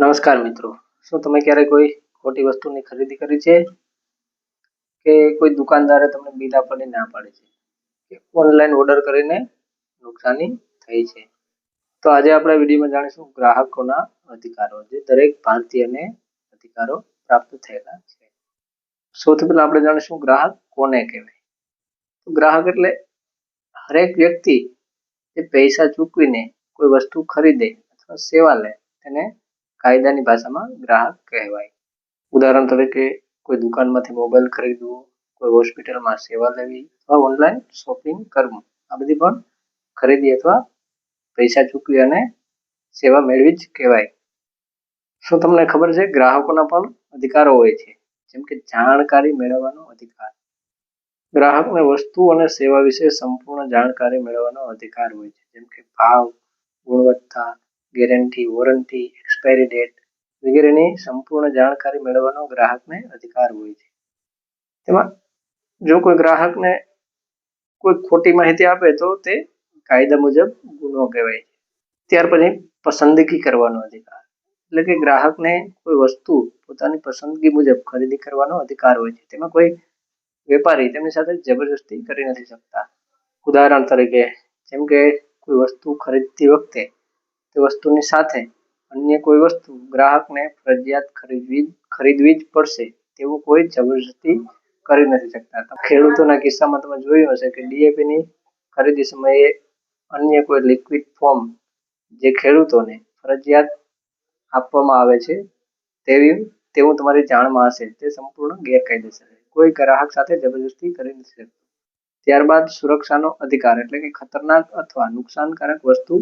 નમસ્કાર મિત્રો. શું તમે ક્યારે કોઈ ખોટી વસ્તુની ખરીદી કરી છે? કે કોઈ દુકાનદારે તમને બિલ આપવાની ના પાડી છે? કે ઓનલાઈન ઓર્ડર કરીને નુકસાની થઈ છે? તો આજે આપણે વિડીયોમાં જાણીશું ગ્રાહકોના અધિકારો, જે દરેક ભારતીયને અધિકારો પ્રાપ્ત થયેલા છે. સૌથી પહેલા આપણે જાણીશું ગ્રાહક કોને કહેવાય? તો ગ્રાહક એટલે હરેક વ્યક્તિ જે પૈસા ચૂકવીને કોઈ વસ્તુ ખરીદે અથવા સેવા લે, તેને કાયદાની ભાષામાં ગ્રાહક કહેવાય. ઉદાહરણ તરીકે, કોઈ દુકાનમાંથી મોબાઈલ ખરીદવો, કોઈ હોસ્પિટલમાં સેવા લેવી અથવા ઓનલાઈન શોપિંગ કરવું. આ બધી પણ ખરીદી અથવા પૈસા ચૂકવી અને સેવા મેળવી જ કહેવાય. શું તમને ખબર છે, ગ્રાહકોના પણ અધિકારો હોય છે? જેમ કે જાણકારી મેળવવાનો અધિકાર. ગ્રાહકને વસ્તુ અને સેવા વિશે સંપૂર્ણ જાણકારી મેળવવાનો અધિકાર હોય છે. જેમ કે ભાવ, ગુણવત્તા ગેરંટી વોરંટી એક્સપાયરી ડેટ વગેરેની સંપૂર્ણ જાણકારી મેળવવાનો ગ્રાહકને અધિકાર હોય છે. તેમાં જો કોઈ ગ્રાહકને કોઈ ખોટી માહિતી આપે તો તે કાયદા મુજબ ગુનો કહેવાય છે. ત્યાર પછી પસંદગી કરવાનો અધિકાર. એટલે કે ગ્રાહકને કોઈ વસ્તુ પોતાની પસંદગી મુજબ ખરીદી કરવાનો અધિકાર હોય છે. તેમાં કોઈ વેપારી તેમની સાથે જબરજસ્તી કરી નથી શકતા. ઉદાહરણ તરીકે જેમ કે કોઈ વસ્તુ ખરીદતી વખતે તે વસ્તુની સાથે અન્ય કોઈ વસ્તુ ગ્રાહકને ફરજિયાત ખરીદવી ખરીદવી જ પડશે તેવું કોઈ જબરજસ્તી કરી નથી શકતા. ખેડૂતોના કિસ્સામાં તમે જોયું હશે કે ડીએપીની ખરીદી સમયે અન્ય કોઈ લિક્વિડ ફોર્મ જે ખેડૂતોને ફરજિયાત આપવામાં આવે છે તેવી તેવું તમારી જાણમાં હશે. તે સંપૂર્ણ ગેરકાયદેસર છે. કોઈ ગ્રાહક સાથે જબરજસ્તી કરી નથી શકતું. ત્યારબાદ સુરક્ષાનો અધિકાર એટલે કે ખતરનાક અથવા નુકસાનકારક વસ્તુ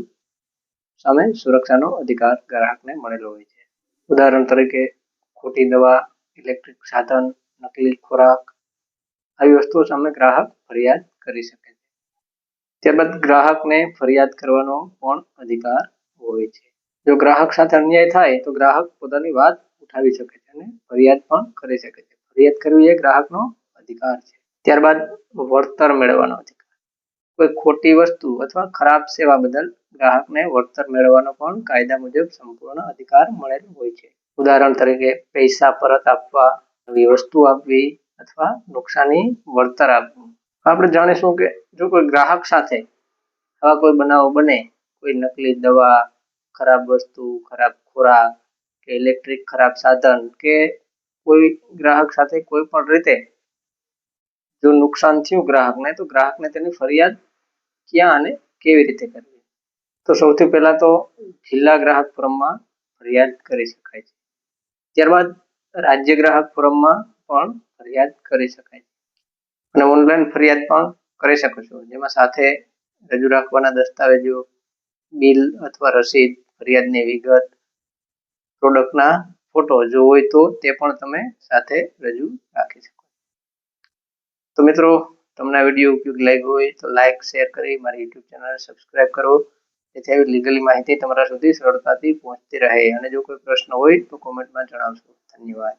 સામે સુરક્ષાનો અધિકાર ગ્રાહકને મળેલો હોય છે. ઉદાહરણ તરીકે, ખોટી દવા, ઇલેક્ટ્રિક સાધન, નકલી ખોરાક, આવી વસ્તુઓ સામે ગ્રાહક ફરિયાદ કરી શકે છે. ત્યારબાદ ગ્રાહકને ફરિયાદ કરવાનો પણ અધિકાર હોય છે. જો ગ્રાહક સાથે અન્યાય થાય, તો ગ્રાહક પોતાની વાત ઉઠાવી શકે છે અને ફરિયાદ પણ કરી શકે છે. ફરિયાદ કરવી એ ગ્રાહકનો અધિકાર છે. ત્યારબાદ વળતર મેળવવાનો અધિકાર. કોઈ ખોટી વસ્તુ અથવા ખરાબ સેવા બદલ ગ્રાહકને વળતર મેળવવાનો પણ કાયદા મુજબ સંપૂર્ણ અધિકાર મળેલ હોય છે. ઉદાહરણ તરીકે, પૈસા પરત આપવા, નવી વસ્તુ આપવી અથવા નુકસાની વળતર આપવું. આપણે જાણીશું કે જો કોઈ ગ્રાહક સાથે આવા કોઈ બનાવો બને, કોઈ નકલી દવા, ખરાબ વસ્તુ, ખરાબ ખોરાક કે ઇલેક્ટ્રિક ખરાબ સાધન કે કોઈ ગ્રાહક સાથે કોઈ પણ રીતે જો નુકસાન થયું ગ્રાહકને, તો ગ્રાહકને તેની ફરિયાદ ક્યાં અને કેવી રીતે કરવી? તો સૌથી પહેલા તો જિલ્લા ગ્રાહક ફોરમમાં ફરિયાદ કરી શકાય છે. ત્યારબાદ રાજ્ય ગ્રાહક ફોરમમાં પણ ફરિયાદ કરી શકાય છે. અને ઓનલાઈન ફરિયાદ પણ કરી શકો છો. જેમાં સાથે રજૂ રાખવાના દસ્તાવેજો, બિલ અથવા રસીદ, ફરિયાદની વિગત, પ્રોડક્ટના ફોટો જો હોય તો તે પણ તમે સાથે રજૂ રાખી શકો તો મિત્રો, તમને વીડિયો ઉપયોગ લાગ્યો હોય તો લાઇક શેર કરી મારી યુટ્યુબ ચેનલ સબસ્ક્રાઇબ કરો. જેથી આવી લીગલી માહિતી તમારા સુધી સરળતાથી પહોંચતી રહે. અને જો કોઈ પ્રશ્ન હોય તો કોમેન્ટમાં જણાવશો. ધન્યવાદ.